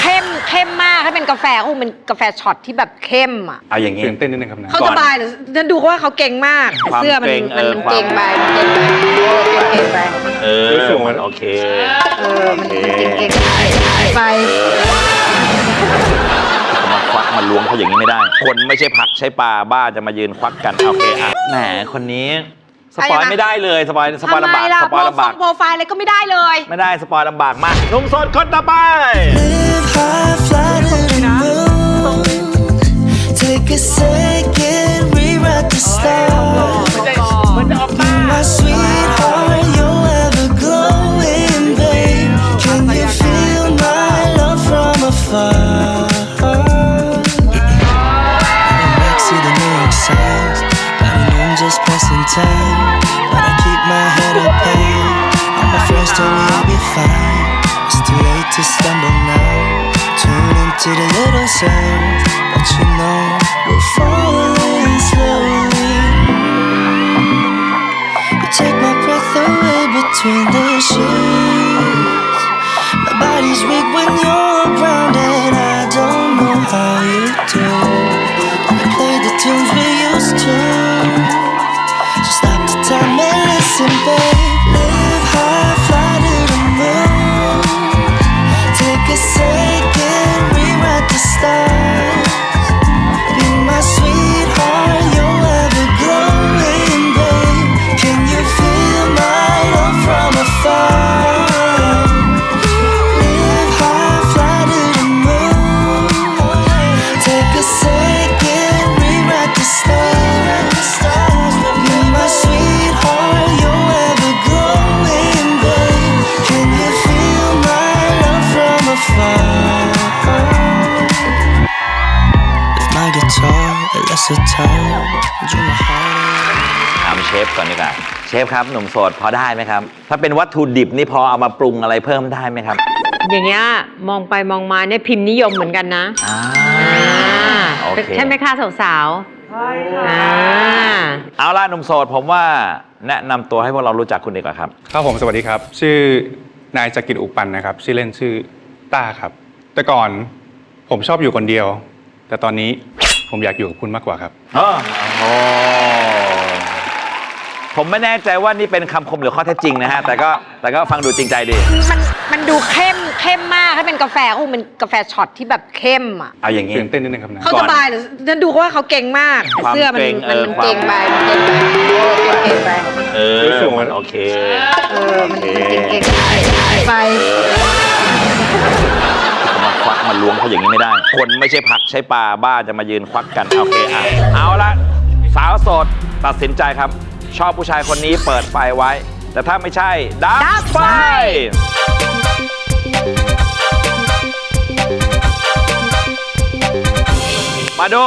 เข้มเข้มมากถ้าเป็นกาแฟก็คงเป็นกาแฟช็อตที่แบบเข้มอะเอาอย่างนี้ ตื่นเต้นนิดนึงครับนะ เขาสบายเหรือฉันดูเขาว่าเขาเก่งมากความเสื้อมันเกรงมันเออมันความ เก่งไปมันเก่งไปเออเก่งไปเออรู้สึกเหมือนโอเค เออมันมันเก่งเก่งไปจะมาควักมาล้วงเขาอย่างนี้ไม่ได้ คนไม่ใช่ผักใช้ปลาบ้าจะมายืนควักกัน โอเคอะแหมคนนี้ สปอยไม่ได้เลยสปอยสปอยทำไมลำบากล่ะสปอยลำบากโปรไฟล์อะไรก็ไม่ได้เลย ไม่ได้สปอยลำบากมากหนุ่มโสดคนต่อไป Just passing time. But I keep my head up high. All my friends tell me I'll be fine. It's too late to stumble now. Tune into the little sounds, but you know we're falling slowly. You take my breath away between the sheets. My body's weak when you're around, and I don't know how you do. in bed. A lesser time, dream my heart. ถามเชฟก่อนดีกว่าเชฟครับหนุ่มโสดพอได้ไหมครับ ถ้าเป็นวัตถุดิบนี่พอเอามาปรุงอะไรเพิ่มได้ไหมครับอย่างเงี้ยมองไปมองมาเนี่ยพิมพ์นิยมเหมือนกันนะอ่าอ่าโอเคใช่ไหมคะสาวๆใช่ค่ะเอาล่ะหนุ่มโสดผมว่าแนะนำตัวให้พวกเรารู้จักคุณดีกว่าครับ ครับผมสวัสดีครับ ชื่อนายจักริดอุปันนะครับ ชื่อเล่นชื่อต้าครับ แต่ก่อนผมชอบอยู่คนเดียว แต่ตอนนี้ ผมอยากอยู่กับคุณมากกว่าครับโอ้โหผมไม่แน่ใจว่านี่เป็นคำคมหรือข้อเท็จจริงนะฮะ แต่ก็แต่ก็ฟังดูจริงใจดี มันมันดูเข้มเข้มมากถ้าเป็นกาแฟก็คงเป็นกาแฟช็อตที่แบบเข้มอะเอาอย่างนี้ ตื่นเต้นนิดนึงครับนะ เขาสบายเหรือฉันดูเขาว่าเขาเก่งมากความเสื้อมันเกรงมันเออมันความเก่งไปมันเก่งไปเออเก่งไปเออรู้สึกเหมือนโอเค เออมันมันเก่งเก่งไปจะ มันล้วงเขาอย่างนี้ไม่ได้ คนไม่ใช่ผักใช้ปลาบ้าจะมายืนควักกัน โอเคอะเอาละสาวโสดตัดสินใจครับ ชอบผู้ชายคนนี้เปิดไฟไว้ แต่ถ้าไม่ใช่ดับดับไฟ ไฟ มาดู